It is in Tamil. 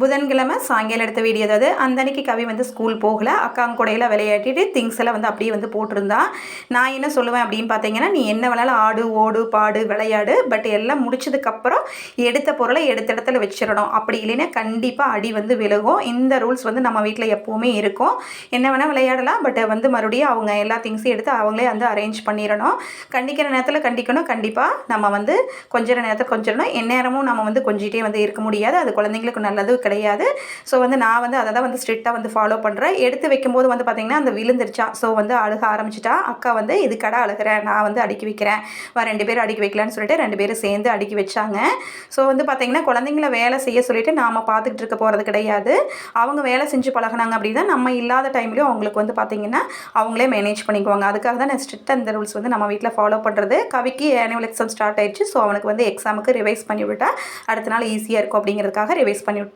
புதன்கிழமை சாயங்காலம் எடுத்த வீடியோ அதாவது அந்த அன்னைக்கு கவி வந்து ஸ்கூல் போகல. அக்காங்க கூடையெல்லாம் விளையாட்டிட்டு திங்ஸ் எல்லாம் வந்து அப்படியே வந்து போட்டிருந்தா. நான் என்ன சொல்லுவேன் அப்படின்னு பார்த்தீங்கன்னா நீ என்ன வேணாலும் ஆடு ஓடு பாடு விளையாடு. பட் எல்லாம் முடிச்சதுக்கப்புறம் எடுத்த பொருளை எடுத்த இடத்துல வச்சிடணும். அப்படி இல்லைன்னா கண்டிப்பாக அடி வந்து விலகும் இந்த ரூல்ஸ் வந்து நம்ம வீட்டில் எப்போவுமே இருக்கும். என்ன வேணால் விளையாடலாம். பட் வந்து மறுபடியும் அவங்க எல்லா திங்ஸையும் எடுத்து அவங்களே வந்து அரேஞ்ச் பண்ணிடணும். கண்டிக்கிற நேரத்தில் கண்டிக்கணும். கண்டிப்பாக நம்ம வந்து கொஞ்ச நேரத்தில் கொஞ்சிடணும். எந்நேரமும் நம்ம வந்து கொஞ்சிட்டே வந்து இருக்க முடியாது. அது குழந்தைங்களுக்கு நல்லது கிடையாது. ஸோ வந்து நான் வந்து அதை தான் வந்து ஸ்ட்ரிக்டாக வந்து ஃபாலோ பண்ணுறேன் எடுத்து வைக்கும்போது வந்து பார்த்திங்கன்னா அந்த விழுந்துருச்சா? ஸோ வந்து அழுக ஆரம்பிச்சிட்டா அக்கா வந்து இது கடை அழுகிறேன் நான் வந்து அடுக்கி வைக்கிறேன். வா ரெண்டு பேரும் அடுக்கி வைக்கலான்னு சொல்லிட்டு ரெண்டு பேரும் சேர்ந்து அடுக்கி வச்சாங்க. ஸோ வந்து பார்த்திங்கன்னா குழந்தைங்கள வேலை செய்ய சொல்லிட்டு நாம் பார்த்துக்கிட்டு இருக்க போகிறது கிடையாது. அவங்க வேலை செஞ்சு பழகினாங்க அப்படின்னா நம்ம இல்லாத டைம்லேயும் அவங்களுக்கு வந்து பார்த்திங்கன்னா அவங்களே மேனேஜ் பண்ணிக்குவாங்க. அதுக்காக தான் நான் ஸ்ட்ரிக்டாக இந்த ரூல்ஸ் வந்து நம்ம வீட்டில் ஃபாலோ பண்ணுறது கவிக்கு ஆனுவல் எக்ஸாம் ஸ்டார்ட் ஆயிடுச்சு. ஸோ அவனுக்கு வந்து எக்ஸாமுக்கு ரிவைஸ் பண்ணி விட்டால் அடுத்த நாள் ஈஸியாக இருக்கும் அப்படிங்கிறதுக்காக ரிவைஸ் பண்ணி விட்டேன்.